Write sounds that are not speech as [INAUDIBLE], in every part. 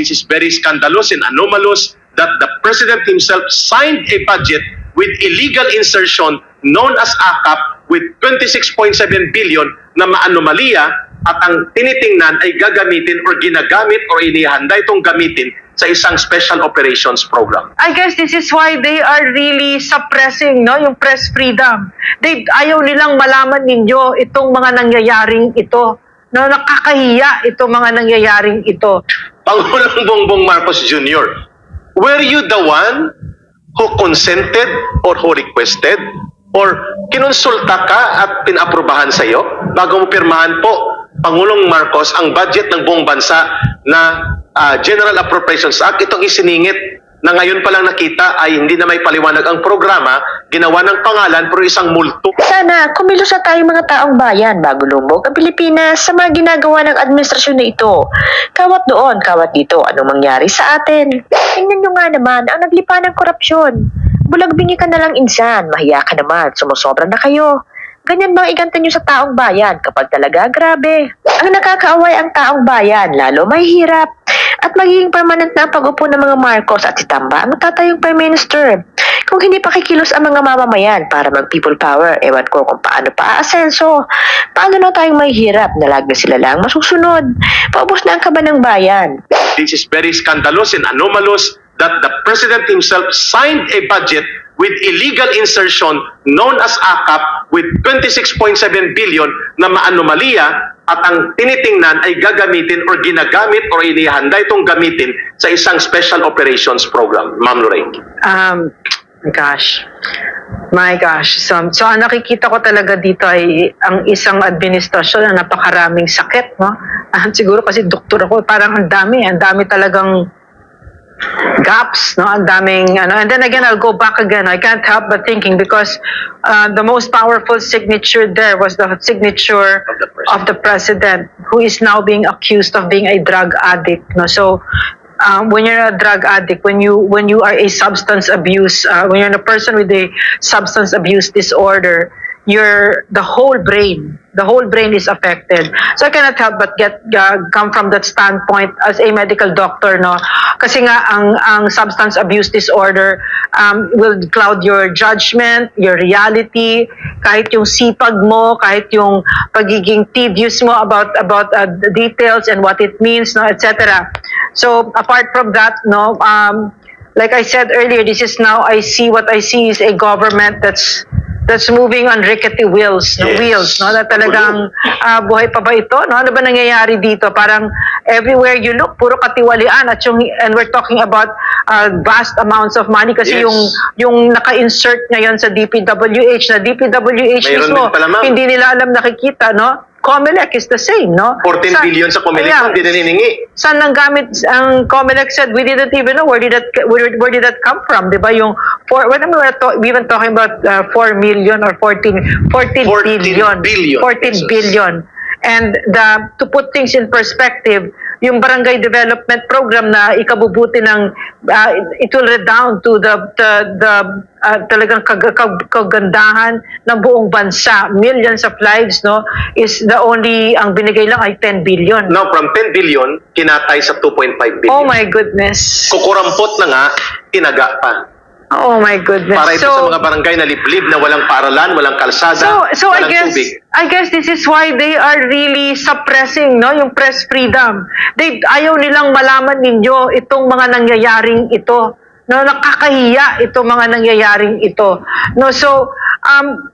This is very scandalous and anomalous that the president himself signed a budget with illegal insertion known as AKAP with 26.7 billion na maanomalya at ang tinitingnan ay gagamitin or ginagamit or inihanda itong gamitin sa isang special operations program. I guess this is why they are really suppressing no yung press freedom. They ayaw nilang malaman ninyo itong mga nangyayaring ito. No nakakahiya itong mga nangyayaring ito. Pangulong Bongbong Marcos Jr., were you the one who consented or who requested or kinonsulta ka at pinaprubahan sa iyo bago mo pirmahan po Pangulong Marcos ang budget ng buong bansa na ah, General Appropriations Act itong isiningit na ngayon pa lang nakita ay hindi na may paliwanag ang programa, ginawa ng pangalan pero isang multo. Sana kumilos na tayong mga taong bayan bago lumog ang Pilipinas sa mga ginagawa ng administrasyon na ito. Kawat doon, kawat dito, anong mangyari sa atin? Tingnan nyo nga naman ang naglipa ng korupsyon. Bulag-bingi ka na lang insan, mahiya ka naman, sumusobra na kayo. Ganyan bang iganta nyo sa taong bayan kapag talaga grabe? Ang nakakaaway ang taong bayan, lalo may hirap. At magiging permanent na pag-upo ng mga Marcos at si Tamba ang tatayong Prime Minister. Kung hindi pa kikilos ang mga mamamayan para mag-people power, ewan ko kung paano pa aasenso. Paano na tayong may hirap na lagi sila lang masusunod? Paubos na ang kaba ng bayan. This is very scandalous and anomalous that the president himself signed a budget with illegal insertion known as AKAP with 26.7 billion na maanomalya at ang tinitingnan ay gagamitin or ginagamit or inihanda itong gamitin sa isang special operations program. Ma'am Lorraine. Um, gosh. My gosh. So, so ang nakikita ko talaga dito ay ang isang administrasyon na napakaraming sakit, no? Ah, siguro kasi doktor ako, parang ang dami, ang dami talagang gaps, no? Ang daming, ano, and then again, I'll go back again. I can't help but thinking because uh, the most powerful signature there was the signature Of the president. of the president, who is now being accused of being a drug addict, no? So, um, when you're a drug addict, when you when you are a substance abuse, uh, when you're a person with a substance abuse disorder, your the whole brain, the whole brain is affected. So I cannot help but get uh, come from that standpoint as a medical doctor, no? Kasi nga ang ang substance abuse disorder um, will cloud your judgment, your reality, kahit yung sipag mo, kahit yung pagiging tedious mo about about uh, the details and what it means, no, etc. So apart from that, no, um, like I said earlier, this is now I see what I see is a government that's that's moving on rickety wheels, no, Yes. wheels, no, na talagang ah, buhay pa ba ito, no? Ano ba nangyayari dito? Parang everywhere you look, puro katiwalian at yung and we're talking about ah, vast amounts of money kasi Yes. yung yung naka-insert ngayon sa DPWH na DPWH Mayroon mismo, hindi nila alam nakikita, no? Comelec is the same, no? 14 Sa- billion sa Comelec, Yeah. hindi na hiningi. saan nang gamit ang Comelec said we didn't even know where did that where, where did that come from 'di ba yung for when we were to, we were talking about uh, 4 million or 14 14, 14 billion billion 14 pesos. billion and the to put things in perspective yung barangay development program na ikabubuti ng uh, it will redound to the the, the uh, talagang kag, kag, kagandahan ng buong bansa millions of lives no is the only ang binigay lang ay 10 billion Now, from 10 billion, kinatay sa 2.5 billion. Oh my goodness. Kukurampot na nga, tinaga pa. Oh my goodness. Para ito sa mga barangay na liblib na walang paaralan, walang kalsada, so so I walang guess tubig. I guess this is why they are really suppressing no yung press freedom. They ayaw nilang malaman ninyo itong mga nangyayaring ito. No nakakahiya itong mga nangyayaring ito. No so um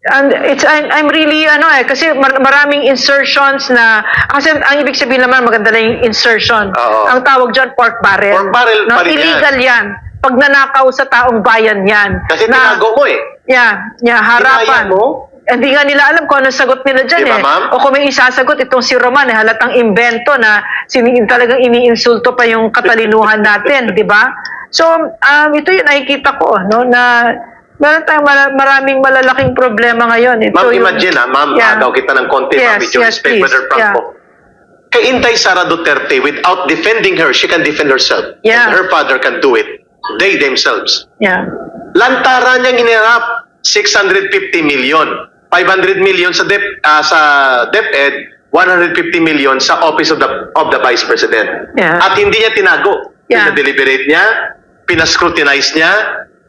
And it's I'm, I'm really ano eh kasi mar- maraming insertions na kasi ang ibig sabihin naman maganda na yung insertion. Oo. Ang tawag diyan pork barrel. Pork barrel no, pa rin yan. illegal yan. Pag nanakaw sa taong bayan yan. Kasi na, tinago mo eh. Yeah, yeah, harapan. Mo? Hindi nga nila alam kung ano sagot nila dyan Di ba, eh. ma'am? O kung may isasagot itong si Roman, eh, halatang invento na sini talagang iniinsulto pa yung katalinuhan natin, di ba? So, um, ito yung nakikita ko, no, na meron tayong mara- maraming malalaking problema ngayon. Ito Ma'am, yung- imagine ha, ma'am, Yeah. agaw kita ng konti, ma'am, Yes, with your yes, respect, please. Brother Franco. Kay Inday Sara Duterte, without defending her, she can defend herself. Yeah. And her father can do it. They themselves. Yeah. Lantaran niyang inirap 650 million. 500 million sa DEP, ah, sa DepEd, 150 million sa Office of the of the Vice President. Yeah. At hindi niya tinago. Yeah. Pina-deliberate niya, pinascrutinize niya,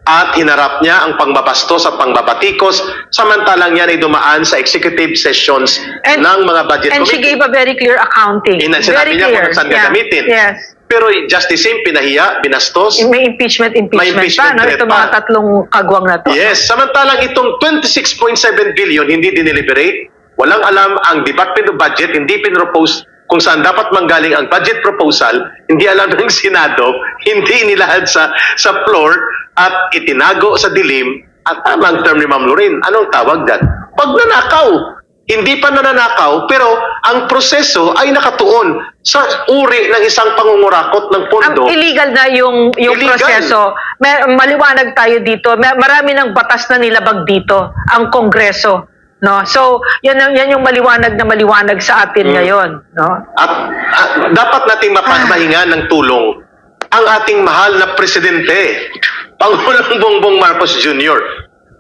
at hinarap niya ang pangbabastos at pangbabatikos samantalang yan ay dumaan sa executive sessions And- ng mga budget And she committee. gave a very clear accounting. Ina- very sinabi niya clear. kung saan Yeah. gagamitin. Yes. Pero just the same, pinahiya, binastos. May impeachment, impeachment, May impeachment pa, no? Ito mga tatlong kagwang na to. Yes, samantalang itong 26.7 billion hindi dineliberate, walang alam ang Department of Budget, hindi pinropose kung saan dapat manggaling ang budget proposal, hindi alam [LAUGHS] ng Senado, hindi inilahad sa sa floor at itinago sa dilim at tamang term ni Ma'am Lorin. Anong tawag dyan? Pagnanakaw. Hindi pa nananakaw, pero ang proseso ay nakatuon sa uri ng isang pangungurakot ng Ang pondo. illegal na yung yung Illegal. proseso. May, maliwanag tayo dito. May, marami ng batas na nilabag dito ang Kongreso. No? So, yan, ang- yan yung maliwanag na maliwanag sa atin Hmm. ngayon. No? At ah, dapat nating mapamahinga ng tulong ang ating mahal na presidente, Pangulong Bongbong Marcos Jr.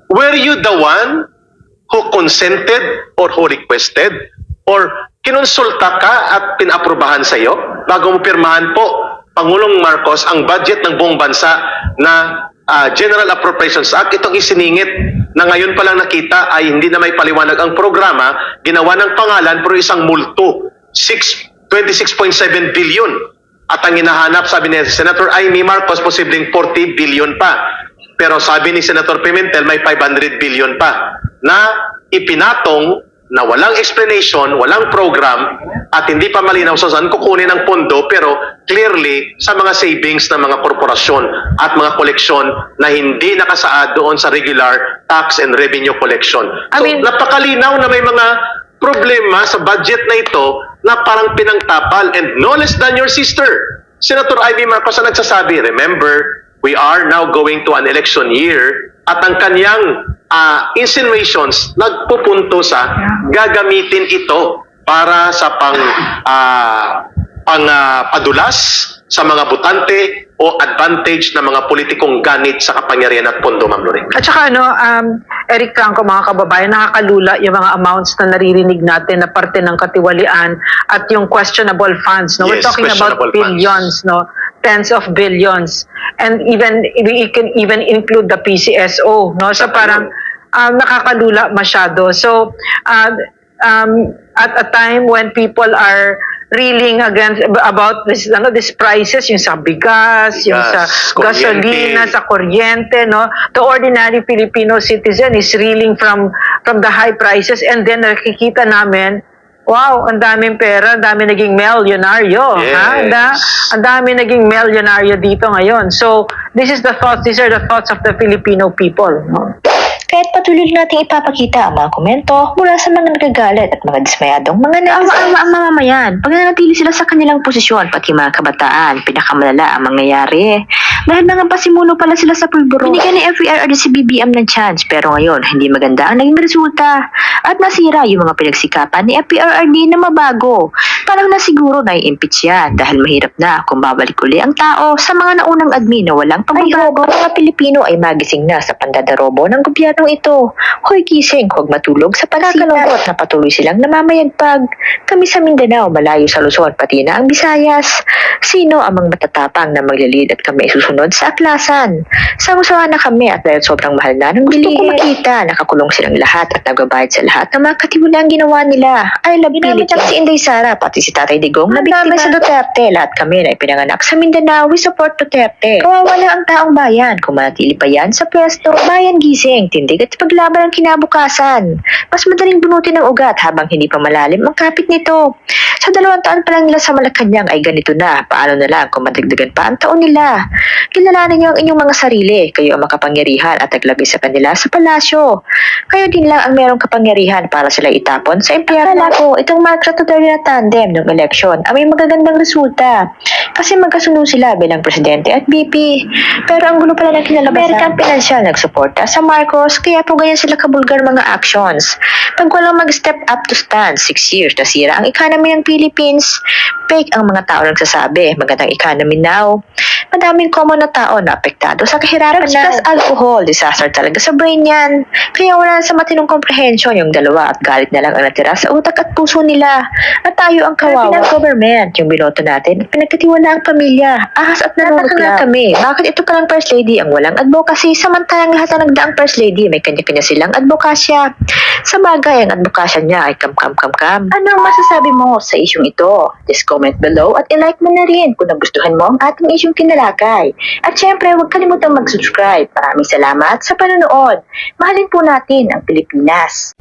Were you the one who consented or who requested? Or kinonsulta ka at pinaprubahan sa iyo bago mo pirmahan po Pangulong Marcos ang budget ng buong bansa na ah, General Appropriations Act itong isiningit na ngayon pa lang nakita ay hindi na may paliwanag ang programa. Ginawa ng pangalan pero isang multo. 6 26.7 billion. At ang hinahanap sabi ni Senator Amy Marcos posibleng 40 billion pa. Pero sabi ni Senator Pimentel may 500 billion pa na ipinatong na walang explanation, walang program, at hindi pa malinaw sa saan kukunin ang pondo, pero clearly sa mga savings ng mga korporasyon at mga koleksyon na hindi nakasaad doon sa regular tax and revenue collection. I So, mean- napakalinaw na may mga problema sa budget na ito na parang pinangtapal and no less than your sister. Senator Ivy Marcos ang nagsasabi, remember, we are now going to an election year at ang kanyang ah, insinuations nagpupunto sa gagamitin ito para sa pang ah, pang ah, padulas sa mga butante o advantage ng mga politikong ganit sa kapangyarihan at pondo, Ma'am Lorraine. At saka ano, um, Eric Franco, mga kababayan, nakakalula yung mga amounts na naririnig natin na parte ng katiwalian at yung questionable funds. No? We're Yes, talking about questionable funds. billions, no? tens of billions. And even, we can even include the PCSO. No? So parang um, nakakalula masyado. So, uh, um, at a time when people are reeling against about this ano these prices yung sa bigas, yung sa kuryente. gasolina, sa kuryente, no? The ordinary Filipino citizen is reeling from from the high prices and then nakikita namin Wow, ang daming pera, ang dami naging milyonaryo. Ha? Ang, da, Yes. ang dami naging milyonaryo dito ngayon. So, this is the thoughts, these are the thoughts of the Filipino people. No? Kaya't patuloy nating ipapakita ang mga komento mula sa mga nagagalit at mga dismayadong mga naawa-awa ang mamamayan. Pag nanatili sila sa kanilang posisyon, pati mga kabataan, pinakamalala ang mangyayari. Dahil mga pasimuno pala sila sa pulburo. Binigyan ni FERRD si BBM ng chance, pero ngayon, hindi maganda ang naging resulta. At nasira yung mga pinagsikapan ni FERRD na mabago. Parang nasiguro na i-impeach yan dahil mahirap na kung babalik uli ang tao sa mga naunang admin na walang pagbabago. Ay, mga Pilipino ay magising na sa pandadarobo ng gobyernong ito. Hoy gising, huwag matulog sa pagkakalungkot na patuloy silang namamayagpag. Kami sa Mindanao, malayo sa Luzon, pati na ang Visayas. Sino ang mga matatapang na maglilid at kami ay susunod sa aklasan? Sawa-sawa na kami at dahil sobrang mahal na ng bilihin. Gusto ko makita, nakakulong silang lahat at nagbabayad sa lahat ng mga katiwalang ginawa nila. I love Philippines. si Inday Sara, pati si Tatay Digong, na biktima sa Duterte. Lahat kami na ipinanganak sa Mindanao, we support Duterte. Kawawa lang ang taong bayan. Kung manatili pa yan sa pwesto, bayan gising, tindig at paglaban ang kinabukasan. Mas madaling bunutin ng ugat habang hindi pa malalim ang kapit nito. Sa dalawang taon pa lang nila sa Malacanang ay ganito na. Paano na lang kung madagdagan pa ang taon nila? Kilalanin niyo ang inyong mga sarili. Kayo ang makapangyarihan at naglagay sa kanila sa palasyo. Kayo din lang ang merong kapangyarihan para sila itapon sa impyerno. Akala ko, itong Marcos Duterte na tandem ng eleksyon ay may magagandang resulta. Kasi magkasunod sila bilang presidente at VP. Pero ang gulo pala ng kinalabasan. American Financial nagsuporta sa Marcos kaya po ganyan sila kabulgar mga actions. Pag walang mag-step up to stand, six years nasira ang economy ng Philippines. Fake ang mga tao nagsasabi, magandang economy now. Madaming common na tao na apektado sa kahirapan na plus alcohol. Disaster talaga sa brain yan. Kaya wala sa matinong comprehension yung dalawa at galit na lang ang natira sa utak at puso nila. At tayo ang kawawa. ng government, yung binoto natin, pinagkatiwala ang pamilya. Ahas at nanunod nga kami. Bakit ito palang first lady ang walang advocacy samantalang lahat na nagdaang first lady may kanya-kanya silang advokasya. Sa bagay, ang advokasya niya ay kam-kam-kam-kam. Ano ang masasabi mo sa isyong ito? Just comment below at i-like mo na rin kung nagustuhan mo ang ating isyong kinalakay. At syempre, huwag kalimutang mag-subscribe. Maraming salamat sa panonood. Mahalin po natin ang Pilipinas.